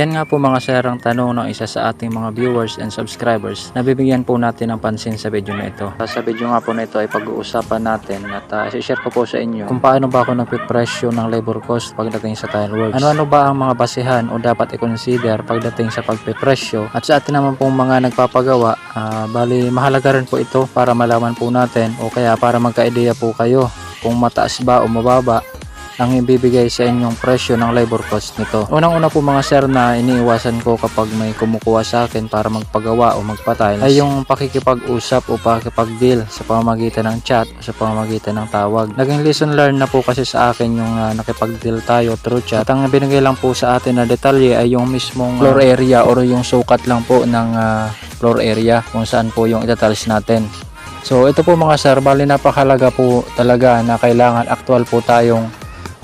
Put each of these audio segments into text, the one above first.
Yan nga po mga sir ang tanong ng isa sa ating mga viewers and subscribers na bibigyan po natin ng pansin sa video na ito. Sa video nga po na ito ay pag-uusapan natin at uh, share ko po sa inyo kung paano ba ako nagpipresyo ng labor cost pagdating sa tile works. Ano-ano ba ang mga basihan o dapat i-consider pagdating sa pagpipresyo at sa atin naman pong mga nagpapagawa, ah, bali mahalaga rin po ito para malaman po natin o kaya para magka-ideya po kayo kung mataas ba o mababa ang ibibigay sa inyong presyo ng labor cost nito. Unang-una po mga sir na iniiwasan ko kapag may kumukuha sa akin para magpagawa o magpatile ay yung pakikipag-usap o pakikipag-deal sa pamamagitan ng chat o sa pamamagitan ng tawag. Naging lesson learned na po kasi sa akin yung uh, nakipag-deal tayo through chat. At ang binigay lang po sa atin na detalye ay yung mismong floor area or yung sukat lang po ng ah, floor area kung saan po yung itatiles natin. So ito po mga sir, bali napakalaga po talaga na kailangan actual po tayong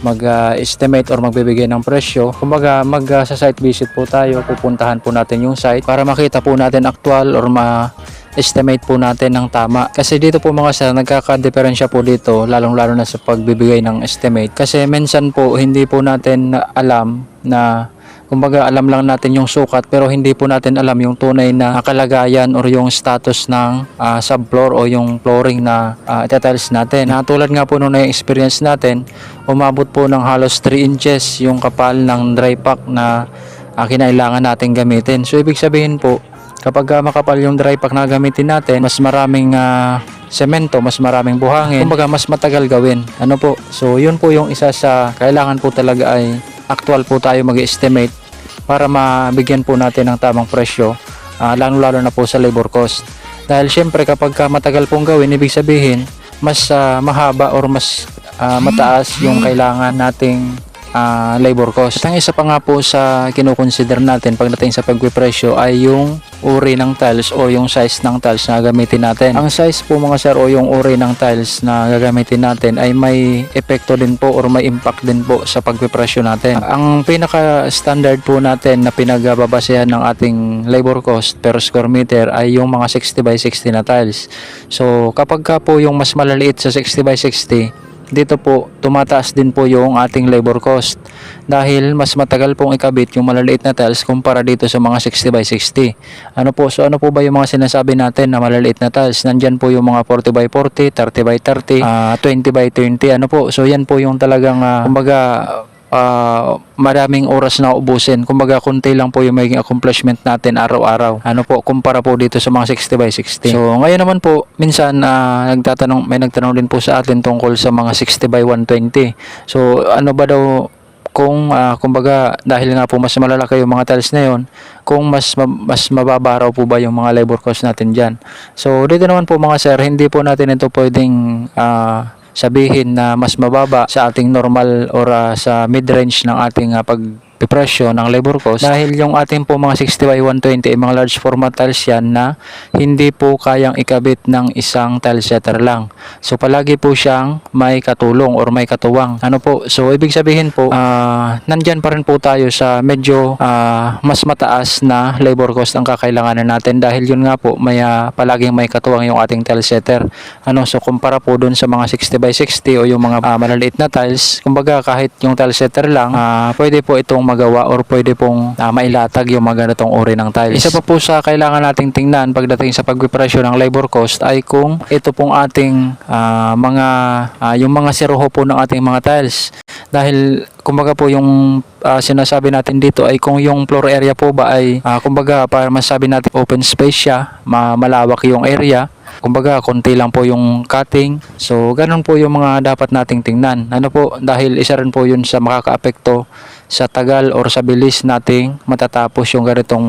mag-estimate or magbibigay ng presyo. Kumbaga mag uh, sa site visit po tayo, pupuntahan po natin yung site para makita po natin actual or ma estimate po natin ng tama. Kasi dito po mga sir, nagkaka-diferensya po dito, lalong-lalo na sa pagbibigay ng estimate. Kasi minsan po, hindi po natin alam na kumbaga alam lang natin yung sukat pero hindi po natin alam yung tunay na kalagayan or yung status ng ah, subfloor o yung flooring na uh, itatiles natin. Na tulad nga po nung na-experience natin, umabot po ng halos 3 inches yung kapal ng dry pack na uh, kinailangan natin gamitin. So ibig sabihin po, kapag ah, makapal yung dry pack na gamitin natin, mas maraming ah, semento, mas maraming buhangin, kumbaga mas matagal gawin. Ano po? So yun po yung isa sa kailangan po talaga ay actual po tayo mag-estimate para mabigyan po natin ng tamang presyo, ah, lalo-lalo na po sa labor cost. Dahil syempre kapag ka matagal pong gawin, ibig sabihin, mas ah, mahaba or mas ah, mataas yung kailangan nating ah, labor cost. At ang isa pa nga po sa kinukonsider natin pagdating sa pagpipresyo ay yung uri ng tiles o yung size ng tiles na gagamitin natin. Ang size po mga sir o yung uri ng tiles na gagamitin natin ay may epekto din po or may impact din po sa pagpipresyo natin. Ang pinaka standard po natin na pinagbabasehan ng ating labor cost per square meter ay yung mga 60 by 60 na tiles. So kapag ka po yung mas malaliit sa 60 by 60 dito po tumataas din po yung ating labor cost dahil mas matagal pong ikabit yung malaliit na tiles kumpara dito sa mga 60 by 60 ano po so ano po ba yung mga sinasabi natin na malaliit na tiles? Nandyan po yung mga 40 by 40 30 by 30 ah, 20 by 20 ano po? So yan po yung talagang ah, kumbaga ah, maraming oras na ubusin. Kumbaga, konti lang po yung magiging accomplishment natin araw-araw. Ano po, kumpara po dito sa mga 60 by 60. So, ngayon naman po, minsan ah, nagtatanong, may nagtanong din po sa atin tungkol sa mga 60 by 120. So, ano ba daw kung ah, kumbaga dahil nga po mas malalaki yung mga tiles na yon kung mas ma- mas mababa raw po ba yung mga labor cost natin diyan so dito naman po mga sir hindi po natin ito pwedeng ah, sabihin na mas mababa sa ating normal or ah, sa mid-range ng ating ah, pagpipresyo ng labor cost dahil yung ating po mga 60 by 120 ay mga large format tiles yan na hindi po kayang ikabit ng isang tile setter lang. So palagi po siyang may katulong or may katuwang. Ano po? So ibig sabihin po, ah nandyan pa rin po tayo sa medyo ah, mas mataas na labor cost ang kakailanganan natin dahil yun nga po may ah, palaging may katuwang yung ating tile setter. Ano so kumpara po dun sa mga 60 by 60 o yung mga ah, malaliit na tiles, kumbaga kahit yung tile setter lang, ah, pwede po itong magawa or pwede pong ah, mailatag yung mga ganitong uri ng tiles. Isa pa po sa kailangan nating tingnan pagdating sa pagpipresyo ng labor cost ay kung ito pong ating ah, mga ah, yung mga siruho po ng ating mga tiles. Dahil kumbaga po yung ah, sinasabi natin dito ay kung yung floor area po ba ay ah, kumbaga para masabi natin open space siya, ma- malawak yung area, Kumbaga, konti lang po yung cutting. So, ganun po yung mga dapat nating tingnan. Ano po, dahil isa rin po yun sa makakaapekto sa tagal or sa bilis nating matatapos yung ganitong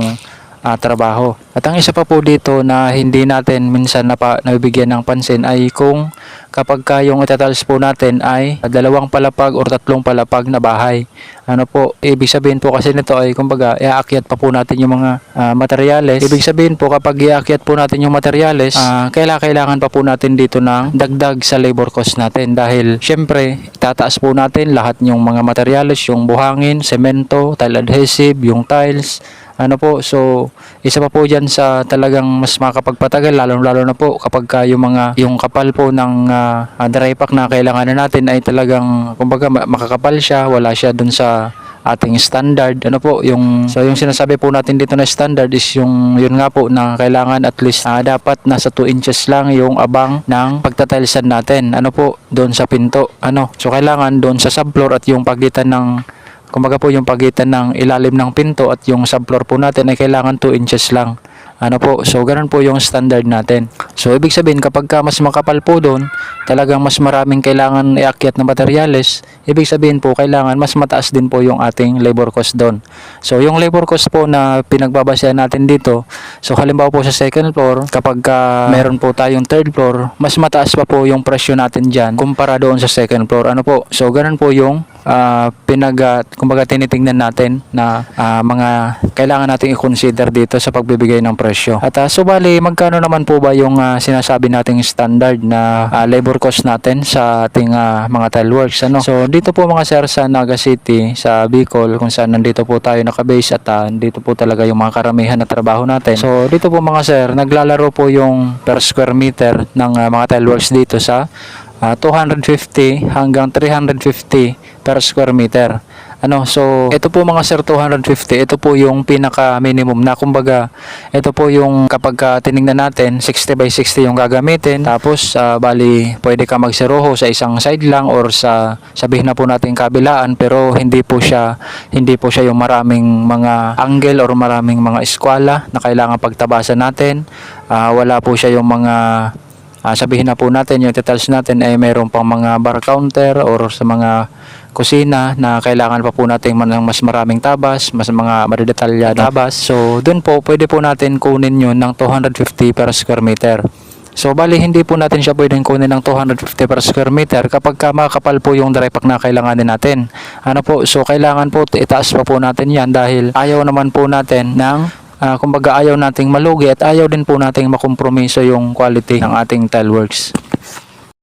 ah, trabaho. At ang isa pa po dito na hindi natin minsan napa, nabibigyan ng pansin ay kung kapag ka yung itatals po natin ay dalawang palapag or tatlong palapag na bahay. Ano po, ibig sabihin po kasi nito ay kumbaga iaakyat pa po natin yung mga ah, materyales. Ibig sabihin po kapag iaakyat po natin yung materyales, ah, kaila- kailangan pa po natin dito ng dagdag sa labor cost natin dahil syempre tataas po natin lahat yung mga materyales, yung buhangin, semento, tile adhesive, yung tiles, ano po, so isa pa po dyan sa talagang mas makapagpatagal lalong lalo na po kapag ka yung mga yung kapal po ng ah, dry pack na kailangan natin ay talagang kumbaga ma- makakapal siya, wala siya dun sa ating standard. Ano po, yung so yung sinasabi po natin dito na standard is yung yun nga po na kailangan at least ah, dapat nasa 2 inches lang yung abang ng pagtatilesan natin. Ano po, doon sa pinto. Ano? So kailangan doon sa subfloor at yung pagitan ng kumbaga po yung pagitan ng ilalim ng pinto at yung subfloor po natin ay kailangan 2 inches lang. Ano po, so ganun po yung standard natin. So ibig sabihin kapag ka mas makapal po doon, talagang mas maraming kailangan iakyat na materyales, ibig sabihin po kailangan mas mataas din po yung ating labor cost doon. So yung labor cost po na pinagbabasehan natin dito, so halimbawa po sa second floor, kapag ka meron po tayong third floor, mas mataas pa po yung presyo natin dyan kumpara doon sa second floor. Ano po, so ganun po yung ah, pinag ah, kumbaga tinitingnan natin na ah, mga kailangan nating i-consider dito sa pagbibigay ng presyo. At uh, so bali magkano naman po ba yung sinasabi nating standard na ah, labor cost natin sa ating ah, mga tile works ano? So dito po mga sir sa Naga City sa Bicol kung saan nandito po tayo nakabase at ah, dito po talaga yung mga karamihan na trabaho natin. So dito po mga sir naglalaro po yung per square meter ng ah, mga tile works dito sa Ah, 250 hanggang 350 per square meter. Ano, so ito po mga sir 250, ito po yung pinaka minimum na kumbaga ito po yung kapag ka tiningnan natin 60 by 60 yung gagamitin tapos ah, bali pwede ka magseroho sa isang side lang or sa sabihin na po natin kabilaan pero hindi po siya hindi po siya yung maraming mga angle or maraming mga eskwala na kailangan pagtabasan natin. Ah, wala po siya yung mga Ah, sabihin na po natin yung details natin ay mayroon pang mga bar counter or sa mga kusina na kailangan pa po natin ng mas maraming tabas, mas mga madedetalyado tabas. So, dun po, pwede po natin kunin yun ng 250 per square meter. So, bali, hindi po natin siya pwedeng kunin ng 250 per square meter kapag ka makakapal po yung dry pack na kailanganin natin. Ano po, so kailangan po itaas pa po natin yan dahil ayaw naman po natin ng Ah, kumbaga ayaw nating malugi at ayaw din po nating makompromiso yung quality ng ating tile works.